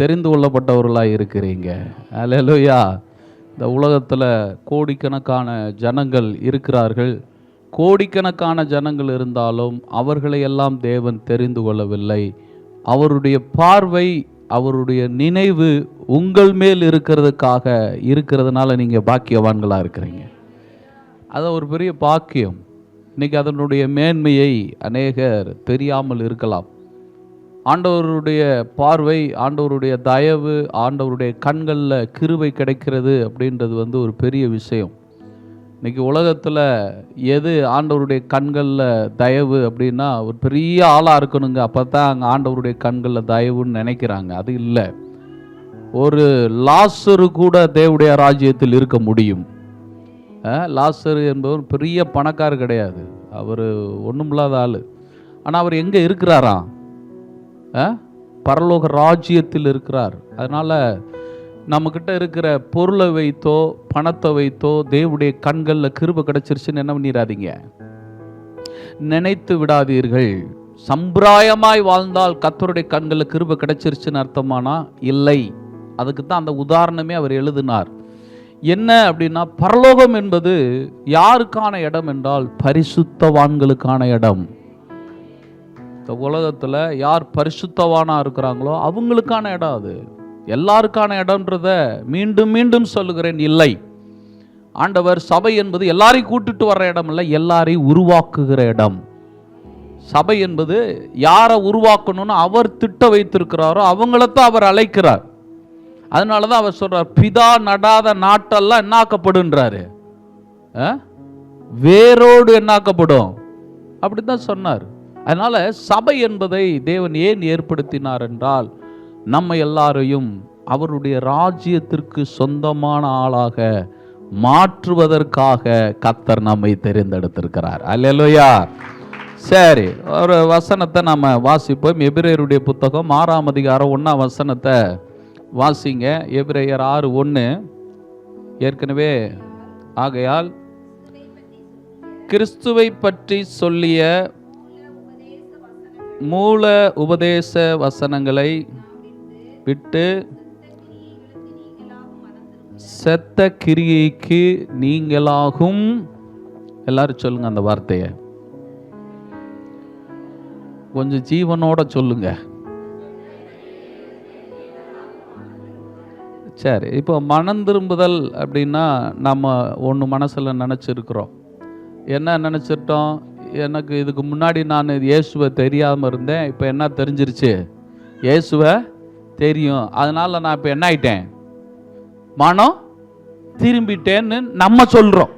தெரிந்து கொள்ளப்பட்டவர்களாக இருக்கிறீங்க. அலையலோயா இந்த உலகத்தில் கோடிக்கணக்கான ஜனங்கள் இருக்கிறார்கள். கோடிக்கணக்கான ஜனங்கள் இருந்தாலும் அவர்களை எல்லாம் தேவன் தெரிந்து கொள்ளவில்லை. அவருடைய பார்வை அவருடைய நினைவு உங்கள் மேல் இருக்கிறதுக்காக இருக்கிறதுனால நீங்கள் பாக்கியவான்களாக இருக்கிறீங்க. அது ஒரு பெரிய பாக்கியம். இன்னைக்கு அதனுடைய மேன்மையை அநேகர் தெரியாமல் இருக்கலாம். ஆண்டவருடைய பார்வை ஆண்டவருடைய தயவு ஆண்டவருடைய கண்களில் கிருபை கிடைக்கிறது அப்படின்றது வந்து ஒரு பெரிய விஷயம். இன்றைக்கி உலகத்தில் எது ஆண்டவருடைய கண்களில் தயவு அப்படின்னா ஒரு பெரிய ஆளாக இருக்கணுங்க. அப்போ தான் அங்கே ஆண்டவருடைய கண்களில் தயவுன்னு நினைக்கிறாங்க. அது இல்லை. ஒரு லாசரு கூட தேவடைய ராஜ்யத்தில் இருக்க முடியும். அஹ், லாசரு என்பவர் பெரிய பணக்காரர் கிடையாது. அவர் ஒன்றுமில்லாத ஆள். ஆனால் அவர் எங்கே இருக்கிறாராம்? பரலோக ராஜ்யத்தில் இருக்கிறார். அதனால் நம்மக்கிட்ட இருக்கிற பொருளை வைத்தோ பணத்தை வைத்தோ தேவனுடைய கண்களில் கிருப கிடச்சிருச்சுன்னு என்ன பண்ணிடாதீங்க நினைத்து விடாதீர்கள். சம்பிராயமாய் வாழ்ந்தால் கத்தருடைய கண்களில் கிருப கிடைச்சிருச்சுன்னு அர்த்தமானா? இல்லை. அதுக்கு தான் அந்த உதாரணமே அவர் எழுதினார். என்ன அப்படின்னா பரலோகம் என்பது யாருக்கான இடம் என்றால் பரிசுத்தவான்களுக்கான இடம். இந்த உலகத்தில் யார் பரிசுத்தவானாக இருக்கிறாங்களோ அவங்களுக்கான இடம் அது. எல்லாருக்கான இடம்ன்றத மீண்டும் மீண்டும் சொல்லுகிறேன் இல்லை. ஆண்டவர் சபை என்பது எல்லாரையும் கூட்டிட்டு வர்ற இடம் இல்லை எல்லாரையும் உருவாக்குகிற இடம். சபை என்பது யாரை உருவாக்கணும்னு அவர் திட்ட வைத்திருக்கிறாரோ அவங்களத்தான் அவர் அழைக்கிறார். அதனால தான் அவர் சொல்கிறார் பிதா நடாத நாட்டெல்லாம் என்னாக்கப்படுன்றாரு ஆ? வேரோடு என்னாக்கப்படும். அப்படித்தான் சொன்னார். அதனால் சபை என்பதை தேவன் ஏன் ஏற்படுத்தினார் என்றால் நம்ம எல்லாரையும் அவருடைய ராஜ்யத்திற்கு சொந்தமான ஆளாக மாற்றுவதற்காக கத்தர் நம்மை தெரிந்தெடுத்திருக்கிறார். அல்லையா சரி ஒரு வசனத்தை நம்ம வாசிப்போம். எபிரேயருடைய புத்தகம் ஆறாம் அதிகாரம் ஒன்றாம் வசனத்தை வாசிங்க. எபிரேயர் ஆறு ஒன்று ஏற்கனவே ஆகையால் கிறிஸ்துவை பற்றி சொல்லிய மூல உபதேச வசனங்களை விட்டு செத்த கிரியைக்கு நீங்களாகும். எல்லாரும் சொல்லுங்க அந்த வார்த்தையை. கொஞ்சம் ஜீவனோட சொல்லுங்க. சரி இப்போ மனம் திரும்புதல் அப்படின்னா நம்ம ஒன்று மனசில் நினச்சிருக்கிறோம். என்ன நினச்சிட்டோம்? எனக்கு இதுக்கு முன்னாடி நான் இயேசுவை தெரியாமல் இருந்தேன். இப்போ என்ன தெரிஞ்சிருச்சு? இயேசுவை தெரியும். அதனால் நான் இப்போ என்ன ஆயிட்டேன்? மனம் திரும்பிட்டேன்னு நம்ம சொல்கிறோம்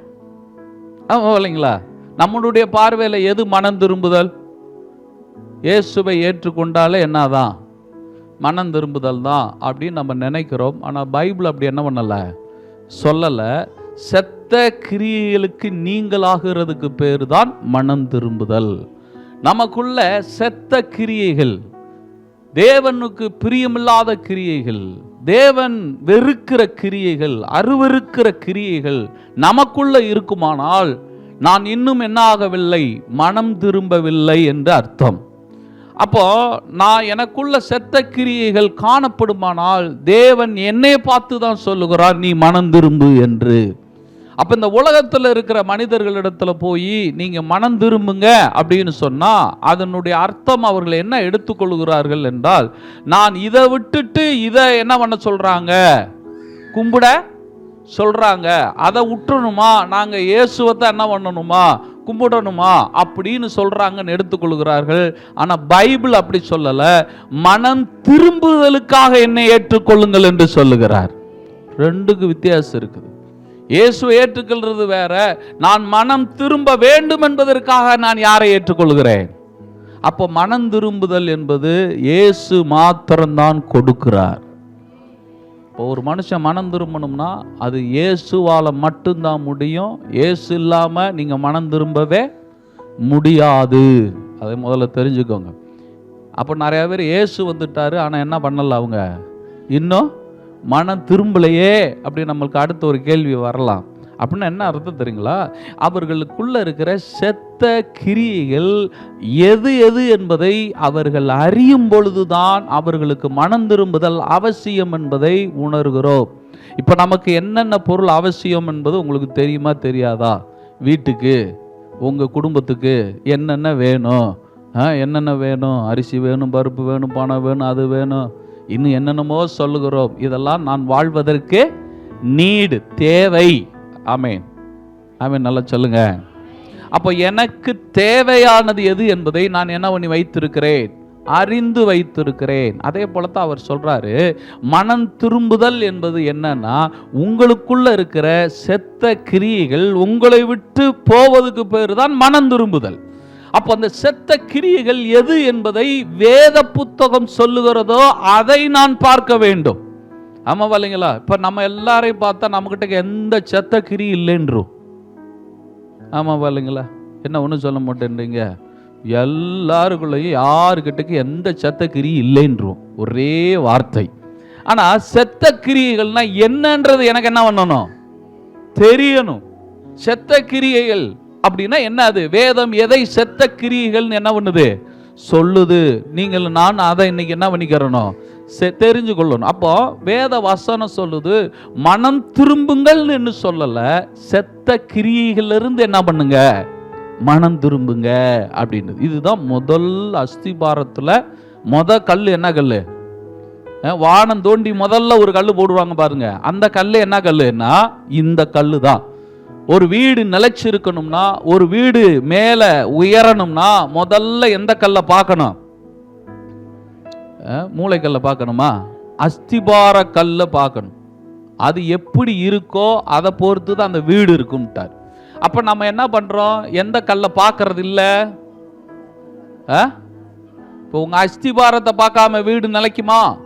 இல்லைங்களா? நம்மளுடைய பார்வையில் எது மனம் திரும்புதல்? இயேசுவை ஏற்றுக்கொண்டாலே என்னதான்? மனம் திரும்புதல் தான் அப்படின்னு நம்ம நினைக்கிறோம். ஆனால் பைபிள் அப்படி என்ன பண்ணலை? சொல்லலை. செத்த கிரியைகளுக்கு நீங்களாகிறதுக்கு பேர் தான் மனம் திரும்புதல். நமக்குள்ள செத்த கிரியைகள் தேவனுக்கு பிரியமில்லாத கிரியைகள் தேவன் வெறுக்கிற கிரியைகள் அருவருக்கிற கிரியைகள் நமக்குள்ள இருக்குமானால் நான் இன்னும் என்ன ஆகவில்லை மனம் திரும்பவில்லை என்று அர்த்தம். அப்போ நான் எனக்குள்ள செத்த கிரியைகள் காணப்படுமானால் தேவன் என்னை பார்த்து தான் சொல்லுகிறார் நீ மனம் திரும்பு என்று. அப்போ இந்த உலகத்தில் இருக்கிற மனிதர்களிடத்தில் போய் நீங்கள் மனம் திரும்புங்க அப்படின்னு சொன்னால் அதனுடைய அர்த்தம் அவர்கள் என்ன எடுத்துக்கொள்கிறார்கள் என்றால் நான் இதை விட்டுட்டு இதை என்ன பண்ண சொல்கிறாங்க கும்பிட சொல்கிறாங்க அதை விட்டுணுமா நாங்கள் இயேசுவத்தை என்ன பண்ணணுமா? கும்பிடணுமா? அப்படின்னு சொல்கிறாங்கன்னு எடுத்துக்கொள்கிறார்கள். ஆனால் பைபிள் அப்படி சொல்லலை. மனம் திரும்புதலுக்காக என்னை ஏற்றுக்கொள்ளுங்கள் என்று சொல்லுகிறார். ரெண்டுக்கு வித்தியாசம் இருக்குது. இயேசு ஏற்றுக்கொள்வது வேற. நான் மனம் திரும்ப வேண்டும் என்பதற்காக நான் யாரை ஏற்றுக்கொள்கிறேன்? அப்போ மனம் திரும்புதல் என்பது இயேசு மாத்திரம்தான் கொடுக்கிறார். இப்போ ஒரு மனுஷன் மனம் திரும்பணும்னா அது இயேசுவால் மட்டும்தான் முடியும். இயேசு இல்லாமல் நீங்கள் மனம் திரும்பவே முடியாது. அதை முதல்ல தெரிஞ்சுக்கோங்க. அப்போ நிறையா பேர் இயேசு வந்துட்டாரு ஆனால் என்ன பண்ணல அவங்க? இன்னும் மனம் திரும்பலையே அப்படி நம்மளுக்கு அடுத்த ஒரு கேள்வி வரலாம். அப்படின்னா என்ன அர்த்தம் தெரியுங்களா? அவர்களுக்குள்ள இருக்கிற செத்த கிரியைகள் எது எது என்பதை அவர்கள் அறியும் பொழுதுதான் அவர்களுக்கு மனம் திரும்புதல் அவசியம் என்பதை உணர்கிறோம். இப்போ நமக்கு என்னென்ன பொருள் அவசியம் என்பது உங்களுக்கு தெரியுமா தெரியாதா? வீட்டுக்கு உங்கள் குடும்பத்துக்கு என்னென்ன வேணும்? ஆ என்னென்ன வேணும்? அரிசி வேணும் பருப்பு வேணும் பணம் வேணும் அது வேணும். இன்னும் என்னென்னமோ சொல்லுகிறோம். இதெல்லாம் நான் வாழ்வதற்கு நீடு தேவை. ஆமேன். ஆமேன் நல்லா சொல்லுங்க. அப்போ எனக்கு தேவையானது எது என்பதை நான் என்ன பண்ணி வைத்திருக்கிறேன்? அறிந்து வைத்திருக்கிறேன். அதே போலத்தான் அவர் சொல்றாரு மனம் திரும்புதல் என்பது என்னன்னா உங்களுக்குள்ள இருக்கிற செத்த கிரியைகள் உங்களை விட்டு போவதுக்கு பேர் தான் மனம் திரும்புதல். அப்போ அந்த செத்த கிரியைகள் எது என்பதை வேத புத்தகம் சொல்லுகிறதோ அதை நான் பார்க்க வேண்டும். ஆமாவா இல்லைங்களா இப்போ நம்ம எல்லாரையும் பார்த்தா நம்மக்கிட்ட எந்த செத்த கிரி இல்லைன்றோம் ஆமாவா இல்லைங்களா என்ன ஒன்றும் சொல்ல மாட்டேன்றீங்க? எல்லாருக்குள்ளேயும் யாருக்கிட்டக்கு எந்த செத்த கிரி இல்லைன்றோம் ஒரே வார்த்தை. ஆனால் செத்த கிரியைகள்னா என்னன்றது எனக்கு என்ன பண்ணணும்? தெரியணும். செத்த கிரியைகள் அப்படின்னா என்ன அது வேதம் எதை செத்த கிரியைகள்னு என்ன பண்ணுது? சொல்லுது. நீங்கள் நான் அதை இன்னைக்கு என்ன பண்ணிக்கிறணும்? செ- தெரிஞ்சு கொள்ளணும் அப்போ வேத வசனம் சொல்லுது மனம் திரும்புங்கள்னு என்ன சொல்லலை. செத்த கிரியைகளிலிருந்து என்ன பண்ணுங்க? மனம் திரும்புங்க. அப்படின்னு இதுதான் முதல் அஸ்திபாரத்தில் மொத கல் என்ன கல் வானம் தோண்டி முதல்ல ஒரு கல் போடுவாங்க பாருங்க. அந்த கல் என்ன கல்லுன்னா இந்த கல் தான் ஒரு வீடு நிலைச்சிருக்கணும்னா ஒரு வீடு மேலே உயரணும்னா முதல்ல எந்த கல்லை பார்க்கணும்? மூளைக்கல்லை பார்க்கணுமா? அஸ்திபார கல்லை பார்க்கணும். அது எப்படி இருக்கோ அதை பொறுத்து தான் அந்த வீடு இருக்கும்ட்டார். அப்போ நம்ம என்ன பண்ணுறோம் எந்த கல்லை பார்க்கறது இல்லை இப்போ உங்கள் அஸ்திபாரத்தை பார்க்காம வீடு நிலைக்குமா?